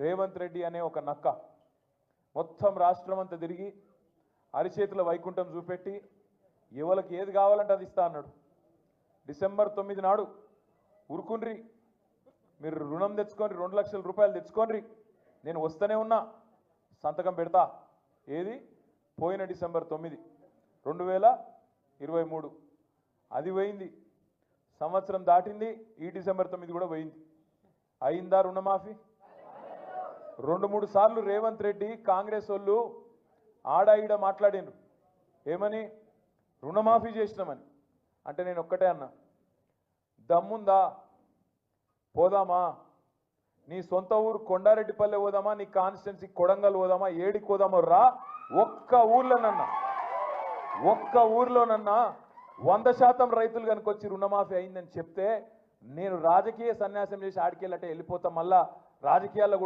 రేవంత్ రెడ్డి అనే ఒక నక్క మొత్తం రాష్ట్రం అంతా తిరిగి అరిచేతుల వైకుంఠం చూపెట్టి ఎవరికి ఏది కావాలంటే అది ఇస్తా అన్నాడు. డిసెంబర్ తొమ్మిది నాడు ఉరుకుండ్రి మీరు రుణం తెచ్చుకొని రెండు లక్షల రూపాయలు తెచ్చుకోండి నేను వస్తూనే ఉన్నా సంతకం పెడతా. ఏది? పోయిన డిసెంబర్ తొమ్మిది రెండు వేల ఇరవై మూడు. అది పోయింది. సంవత్సరం దాటింది ఈ డిసెంబర్ తొమ్మిది కూడా పోయింది. అయిందా రుణమాఫీ? రెండు మూడు సార్లు రేవంత్ రెడ్డి కాంగ్రెస్ వాళ్ళు ఆడ ఈడ మాట్లాడిండ్రు ఏమని? రుణమాఫీ చేసినామని. అంటే నేను ఒక్కటే అన్నా. దమ్ముందా? పోదామా? నీ సొంత ఊరు కొండారెడ్డిపల్లె పోదామా? నీ కాన్స్టిట్యున్సీ కొడంగల్ పోదామా? ఏడికి పోదామో రా? ఒక్క ఊర్లోనన్నా ఒక్క ఊర్లోనన్నా వంద శాతం రైతులు కనుక వచ్చి రుణమాఫీ అయిందని చెప్తే నేను రాజకీయ సన్యాసం చేసి ఆడికెళ్ళటే వెళ్ళిపోతాం. మళ్ళా రాజకీయాల్లో కూడా